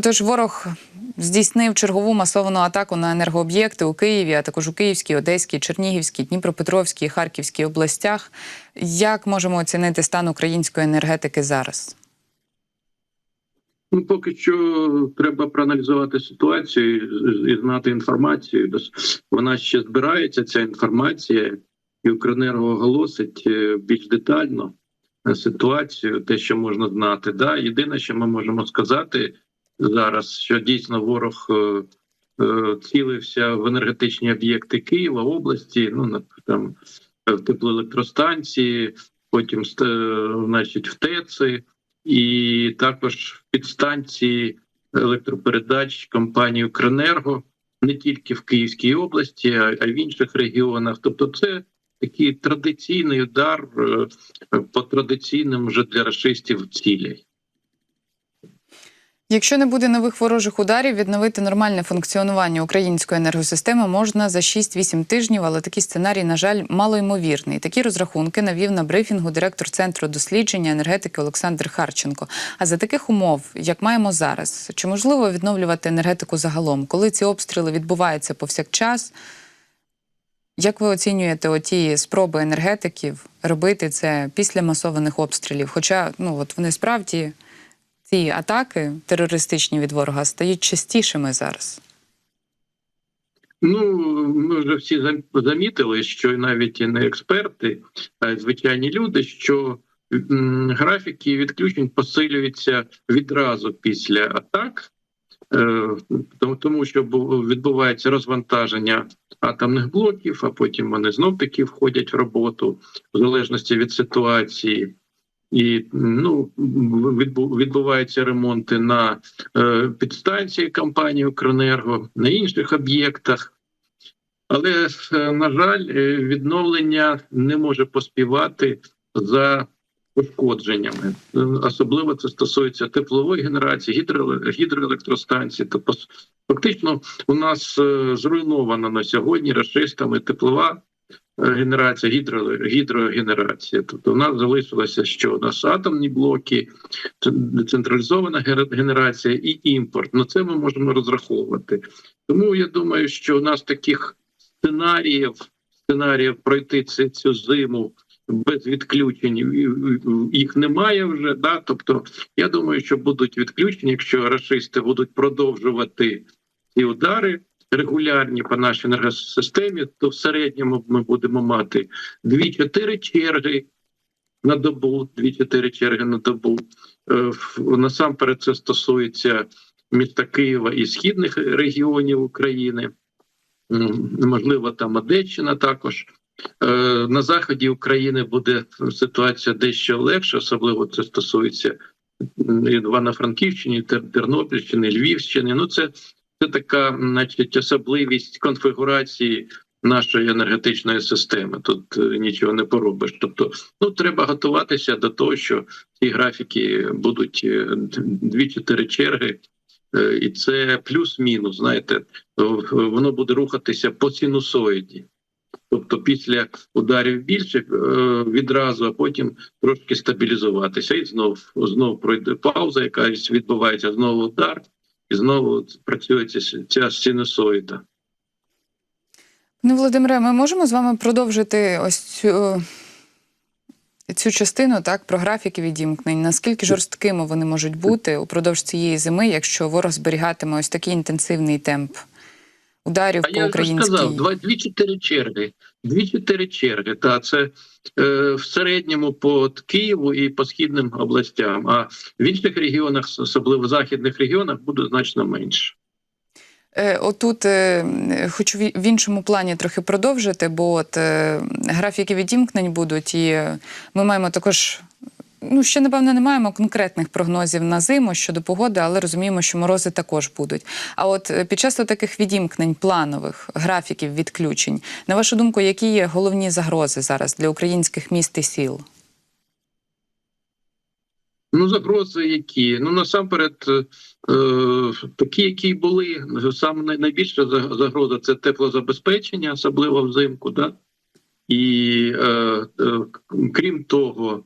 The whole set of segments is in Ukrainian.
Отож, ворог здійснив чергову масовану атаку на енергооб'єкти у Києві, а також у Київській, Одеській, Чернігівській, Дніпропетровській, Харківській областях. Як можемо оцінити стан української енергетики зараз? Ну, поки що треба проаналізувати ситуацію і знати інформацію. Вона ще збирається, ця інформація, і Укренерго оголосить е, більш детально е, ситуацію, те, що можна знати. Да, єдине, що ми можемо сказати зараз, що дійсно ворог е, е, цілився в енергетичні об'єкти Києва, області, ну там е, в теплоелектростанції, потім е, значить, в ТЕЦи і також підстанції електропередач компанії Укренерго не тільки в Київській області, а а в інших регіонах. Тобто, це такий традиційний удар е, по традиційним вже для рашистів цілях. Якщо не буде нових ворожих ударів, відновити нормальне функціонування української енергосистеми можна за 6-8 тижнів, але такий сценарій, на жаль, малоймовірний. Такі розрахунки навів на брифінгу директор центру дослідження енергетики Олександр Харченко. А за таких умов, як маємо зараз, чи можливо відновлювати енергетику загалом, коли ці обстріли відбуваються повсякчас? Як ви оцінюєте оті спроби енергетиків робити це після масованих обстрілів? Хоча ну от вони справді ці атаки терористичні від ворога стають частішими зараз. Ну ми вже всі зам- замітили, що навіть і не експерти, а й звичайні люди, що графіки відключень посилюються відразу після атак, е, тому що відбувається розвантаження атомних блоків, а потім вони знов таки входять в роботу в залежності від ситуації. І ну відбу- відбуваються ремонти на е, підстанції компанії Укренерго, на інших об'єктах. Але, е, на жаль, е, відновлення не може поспівати за пошкодженнями. Особливо це стосується теплової генерації, гідро- гідроелектростанцій. Тобто, фактично, у нас зруйнована на сьогодні рашистами теплова генерація, гідро, гідрогенерація. Тобто, у нас залишилося, що у нас атомні блоки, децентралізована генерація і імпорт. На це ми можемо розраховувати. Тому я думаю, що у нас таких сценаріїв, сценаріїв пройти цю, зиму без відключень їх немає вже. Да? Тобто, я думаю, що будуть відключення, якщо рашисти будуть продовжувати ці удари. Регулярні по нашій енергосистемі, то в середньому ми будемо мати 2-4 черги на добу, 2-4 черги на добу. Е, Насамперед це стосується міста Києва і східних регіонів України. Можливо, там Одещина також. Е, На заході України буде ситуація дещо легша, особливо це стосується Івано-Франківщини, Тернопільщини, Львівщини. Ну, це, це така, значить, особливість конфігурації нашої енергетичної системи. Тут е, нічого не поробиш. Тобто, ну треба готуватися до того, що ці графіки будуть е, дві-чотири черги. Е, І це плюс-мінус. Знаєте, е, воно буде рухатися по синусоїді. Тобто після ударів більше е, відразу, а потім трошки стабілізуватися. І знов знов пройде пауза, якась відбувається, знову удар, і знову працює ця, синусоїда. Ну, Володимире, ми можемо з вами продовжити ось цю, цю частину так, про графіки відімкнень. Наскільки жорсткими вони можуть бути упродовж цієї зими, якщо ворог зберігатиме ось такий інтенсивний темп ударів А по я вже сказав, два дві-чотири черги. Дві-чотири черги. Та це е, в середньому по Києву і по східним областям. А в інших регіонах, особливо в західних регіонах, буде значно менше. Е, Отут е, хочу в іншому плані трохи продовжити, бо от е, графіки відімкнень будуть, і ми маємо також. Ну, ще напевно не маємо конкретних прогнозів на зиму щодо погоди, але розуміємо, що морози також будуть. А от е, під час таких відімкнень, планових графіків відключень, на вашу думку, які є головні загрози зараз для українських міст і сіл? Ну, загрози які? Ну насамперед, е, такі, які були саме найбільша загроза це теплозабезпечення, особливо взимку. Да? І е, е, крім того,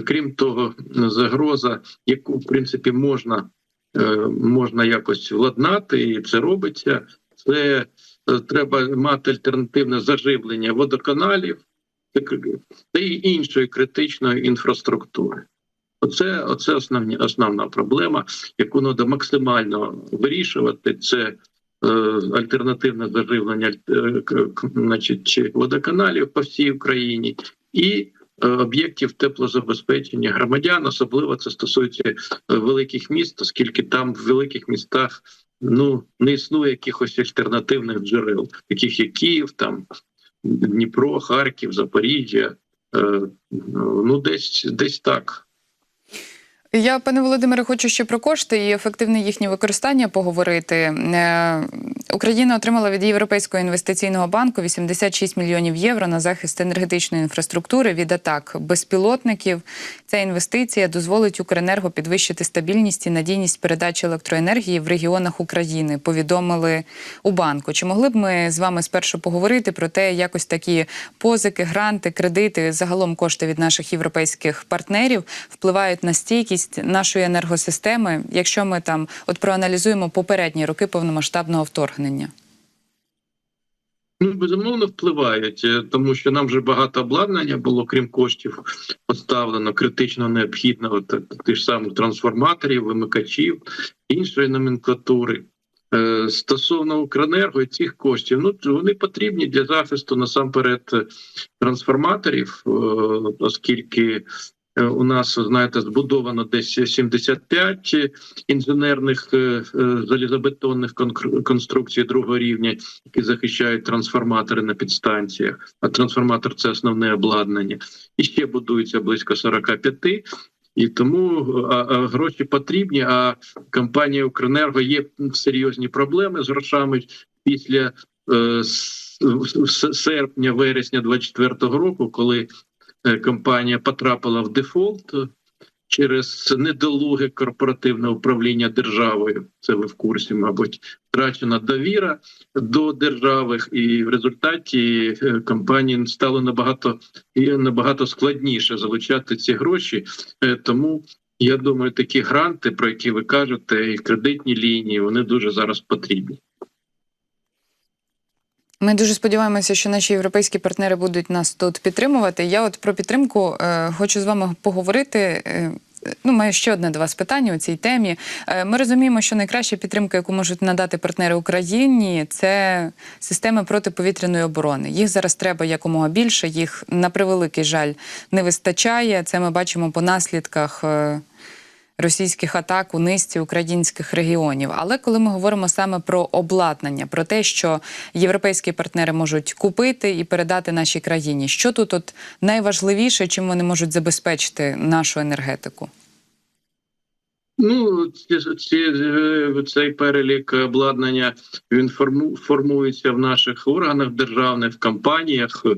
крім того, загроза, яку в принципі можна е, можна якось владнати, і це робиться. Це е, треба мати альтернативне заживлення водоканалів та й іншої критичної інфраструктури. Оце, оце основні, основна проблема, яку треба максимально вирішувати. Це е, альтернативне заживлення е, значить, чи водоканалів по всій Україні і об'єктів теплозабезпечення громадян. Особливо це стосується е, великих міст, оскільки там в великих містах ну не існує якихось альтернативних джерел, таких як Київ, там Дніпро, Харків, Запоріжжя. Е, Ну, десь десь так. Я, пане Володимире, хочу ще про кошти і ефективне їхнє використання поговорити. Е, Україна отримала від Європейського інвестиційного банку 86 мільйонів євро на захист енергетичної інфраструктури від атак безпілотників. Ця інвестиція дозволить Укренерго підвищити стабільність і надійність передачі електроенергії в регіонах України. Повідомили у банку. Чи могли б ми з вами спершу поговорити про те, якось такі позики, гранти, кредити, загалом кошти від наших європейських партнерів впливають на стійкість нашої енергосистеми, якщо ми там от проаналізуємо попередні роки повномасштабного вторгнення? Ну, безумовно, впливають, е, тому що нам вже багато обладнання було, крім коштів, поставлено критично необхідного та тих ж самих трансформаторів, вимикачів, іншої номенклатури. Е, Стосовно Укренерго і цих коштів, ну вони потрібні для захисту насамперед е, трансформаторів, е, оскільки е, у нас, знаєте, збудовано десь 75 інженерних е, е, залізобетонних конструкцій другого рівня, які захищають трансформатори на підстанціях. А трансформатор це основне обладнання. І ще будується близько 45. І тому а, а, гроші потрібні. А компанія Укренерго є серйозні проблеми з грошами після е, серпня, вересня 24-го року, коли е, компанія потрапила в дефолт е, через недолуге корпоративне управління державою. Це ви в курсі, мабуть, втрачена довіра до держави, і в результаті е, компанії стало набагато набагато складніше залучати ці гроші. Е, Тому я думаю, такі гранти, про які ви кажете, і кредитні лінії, вони дуже зараз потрібні. Ми дуже сподіваємося, що наші європейські партнери будуть нас тут підтримувати. Я от про підтримку е, хочу з вами поговорити. Е, Ну, маю ще одне до вас питання у цій темі. Е, Ми розуміємо, що найкраща підтримка, яку можуть надати партнери Україні, це системи протиповітряної оборони. Їх зараз треба якомога більше. Їх на превеликий жаль не вистачає. Це ми бачимо по наслідках. Російських атак у низці українських регіонів. Але коли ми говоримо саме про обладнання, про те, що європейські партнери можуть купити і передати нашій країні, що тут от найважливіше, чим вони можуть забезпечити нашу енергетику? Ну, ці, е, цей перелік обладнання він форму, формується в наших органах державних в компаніях. Е,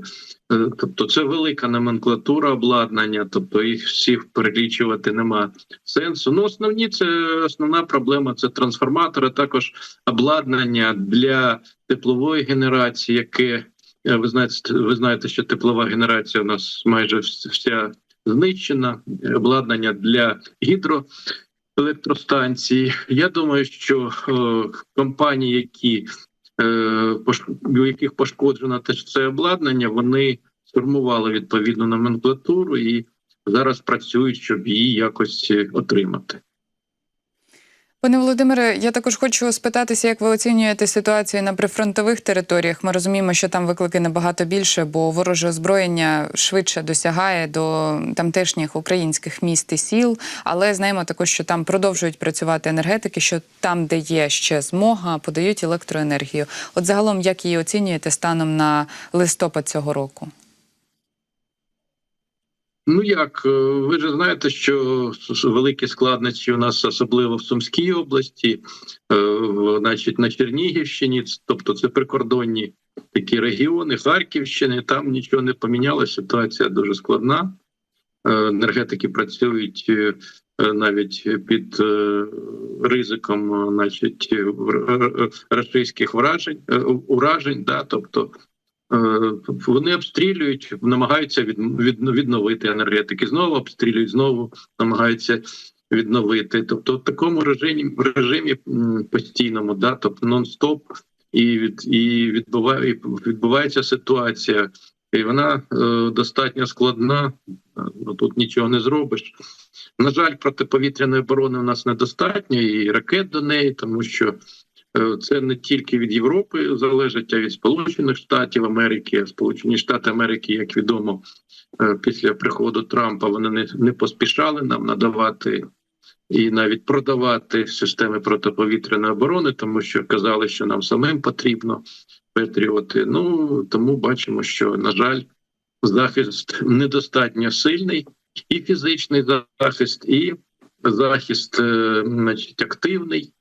Тобто, це велика номенклатура обладнання, тобто їх всіх перелічувати нема сенсу. Ну, основні це основна проблема це трансформатори, також обладнання для теплової генерації, яке е, ви знаєте, ви знаєте, що теплова генерація у нас майже вся знищена. Обладнання для гідро електростанції. Я думаю, що е, компанії, які е, у яких пошкоджено те ж це обладнання, вони сформували відповідну номенклатуру і зараз працюють, щоб її якось е, отримати. Пане Володимире, я також хочу спитатися, як ви оцінюєте ситуацію на прифронтових територіях. Ми розуміємо, що там виклики набагато більше, бо вороже озброєння швидше досягає до тамтешніх українських міст і сіл. Але знаємо також, що там продовжують працювати енергетики, що там, де є ще змога, подають електроенергію. От загалом, як її оцінюєте станом на листопад цього року? Ну як е, ви ж знаєте, що великі складності у нас особливо в Сумській області, е, значить на Чернігівщині, тобто це прикордонні такі регіони, Харківщини. Там нічого не помінялося. Ситуація дуже складна. Е, Енергетики працюють навіть під ризиком, значить, е, вражень уражень. Да, тобто Вони обстрілюють, намагаються від, від, відновити енергетики. Знову обстрілюють, знову намагаються відновити. Тобто, в такому режимі режимі постійному, да, тобто нон-стоп, і від і відбуває і відбувається ситуація, і вона е, достатньо складна. Ну тут нічого не зробиш. На жаль, протиповітряної оборони у нас недостатньо і ракет до неї, тому що е, це не тільки від Європи залежить, а від Сполучених Штатів Америки. Сполучені Штати Америки, як відомо, е, після приходу Трампа вони не, не поспішали нам надавати і навіть продавати системи протиповітряної оборони, тому що казали, що нам самим потрібно патріоти. Ну тому бачимо, що на жаль, захист недостатньо сильний, і фізичний захист, і захист, е, значить, активний,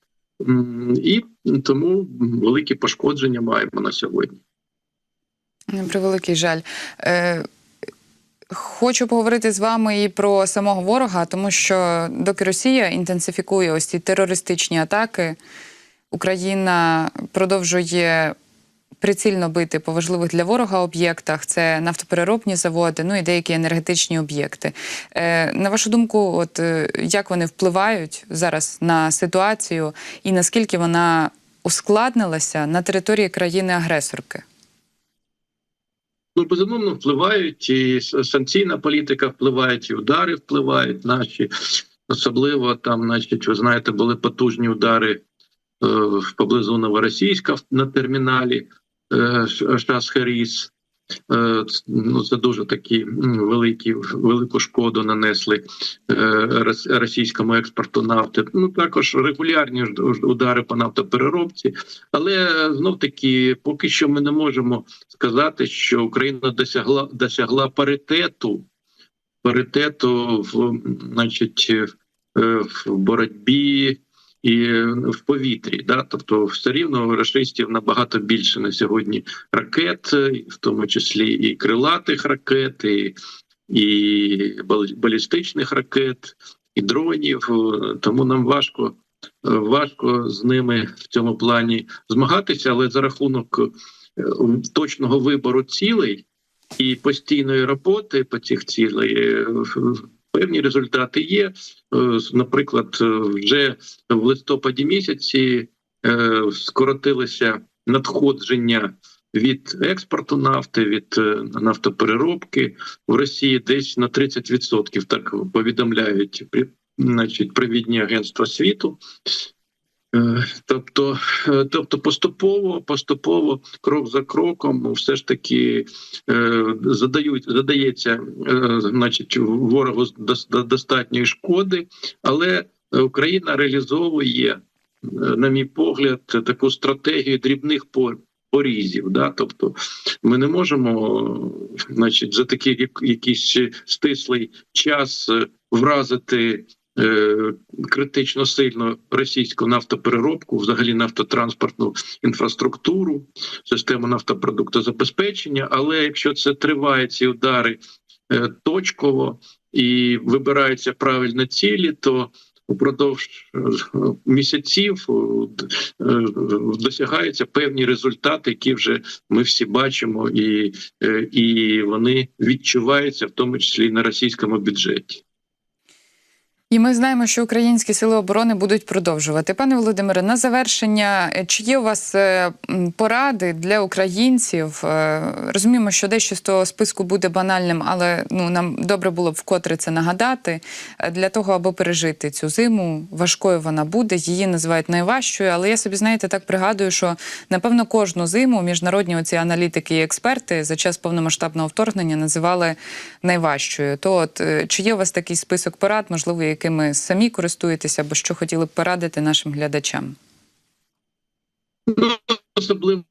і тому великі пошкодження маємо на сьогодні. Превеликий жаль. Е, Хочу поговорити з вами і про самого ворога, тому що доки Росія інтенсифікує ось ці терористичні атаки, Україна продовжує прицільно бити по важливих для ворога об'єктах. Це нафтопереробні заводи, ну і деякі енергетичні об'єкти. Е, на вашу думку, от е, як вони впливають зараз на ситуацію, і наскільки вона ускладнилася на території країни-агресорки? Ну, безумовно, впливають і санкційна політика впливають, і удари впливають наші. Особливо там, значить, ви знаєте, були потужні удари е, поблизу Новоросійська на терміналі е, Ш- Шас Херіс. Е, ну, це дуже такі великі, велику шкоду нанесли е, російському експорту нафти. Ну також регулярні удари по нафтопереробці, але знов таки поки що ми не можемо сказати, що Україна досягла досягла паритету паритету в, значить, е, в боротьбі і в повітрі. Да? Тобто, все рівно у рашистів набагато більше на сьогодні ракет, в тому числі і крилатих ракет, і, і балістичних ракет, і дронів. Тому нам важко. Важко з ними в цьому плані змагатися, але за рахунок е, точного вибору цілей і постійної роботи по цих цілей е, певні результати є. Е, Наприклад, е, вже в листопаді місяці скоротилося скоротилися надходження від експорту нафти, від е, нафтопереробки в Росії десь на 30%, так повідомляють значить, провідні агентства світу. Е, Тобто, е, тобто поступово, поступово, крок за кроком, все ж таки е, задають, задається, значить, ворогу дос- достатньої шкоди, але Україна реалізовує, на мій погляд, таку стратегію дрібних пор- порізів. Да? Тобто, ми не можемо, значить, за такий якийсь стислий час вразити критично сильно російську нафтопереробку, взагалі нафтотранспортну інфраструктуру, систему нафтопродуктозабезпечення. Але якщо це триває ці удари е, точково і вибираються правильно цілі, то Упродовж е, місяців е, е, досягаються певні результати, які вже ми всі бачимо, і, е, і вони відчуваються в тому числі і на російському бюджеті. І ми знаємо, що українські сили оборони будуть продовжувати. Пане Володимире, на завершення, е, чи є у вас е, поради для українців? Е, Розуміємо, що дещо з того списку буде банальним, але ну нам добре було б вкотре це нагадати для того, аби пережити цю зиму. Важкою вона буде, її називають найважчою. Але я собі знаєте, так пригадую, що напевно кожну зиму міжнародні оці аналітики і експерти за час повномасштабного вторгнення називали найважчою. То, от чи є у вас такий список порад, можливо, якими самі користуєтеся, або що хотіли б порадити нашим глядачам? Ну, особливо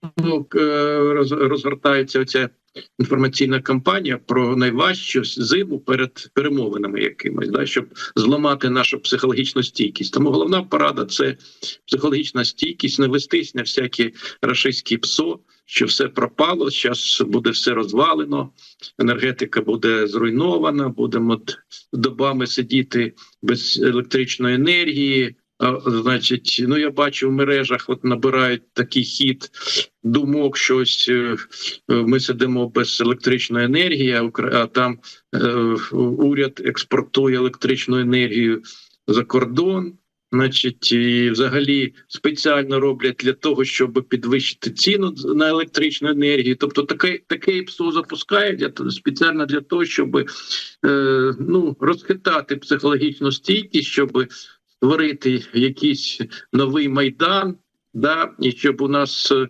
е, розгортається оця інформаційна кампанія про найважчу зиму перед перемовинами якимось, да, щоб зламати нашу психологічну стійкість. Тому головна порада це психологічна стійкість, не вестись на всякі рашистські псо, що все пропало, зараз буде все розвалено, енергетика буде зруйнована, будемо добами сидіти без електричної енергії. А, значить, ну я бачу в мережах, от набирають такий хід думок, щось е, е, ми сидимо без електричної енергії, а там е, уряд експортує електричну енергію за кордон. Значить, взагалі спеціально роблять для того, щоб підвищити ціну на електричну енергію. Тобто таке таке ПСО запускають для спеціально для того, щоб е, ну розхитати психологічну стійкість, щоб створити якийсь новий майдан, да, і щоб у нас в-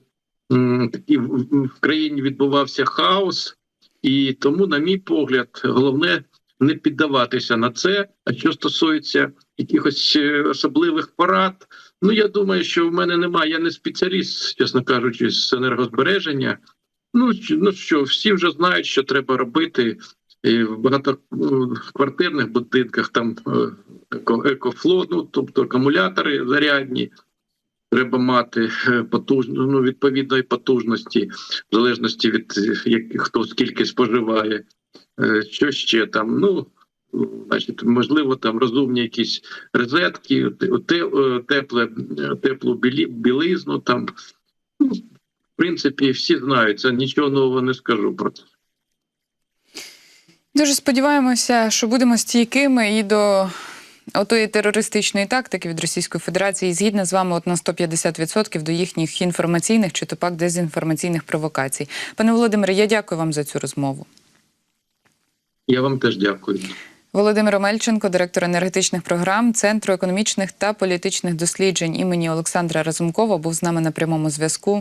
в країні відбувався хаос. І тому, на мій погляд, головне не піддаватися на це. А що стосується якихось е, особливих порад, ну я думаю, що в мене немає. Я не спеціаліст, чесно кажучи, з енергозбереження. Ну ну що, всі вже знають, що треба робити. І в багатоквартирних будинках там е, екофло, ну тобто акумулятори зарядні. Треба мати потужну ну, відповідної потужності, в залежності від е, як, хто скільки споживає. Е, Що ще там? Ну значить, можливо, там розумні якісь розетки, е, тепле, теплу білизну. Там ну, в принципі всі знають це. Нічого нового не скажу про це. Дуже сподіваємося, що будемо стійкими і до отої терористичної тактики від Російської Федерації, і згідна з вами, от на 150% до їхніх інформаційних чи то пак дезінформаційних провокацій. Пане Володимире, я дякую вам за цю розмову. Я вам теж дякую. Володимир Омельченко, директор енергетичних програм Центру економічних та політичних досліджень імені Олександра Разумкова, був з нами на прямому зв'язку.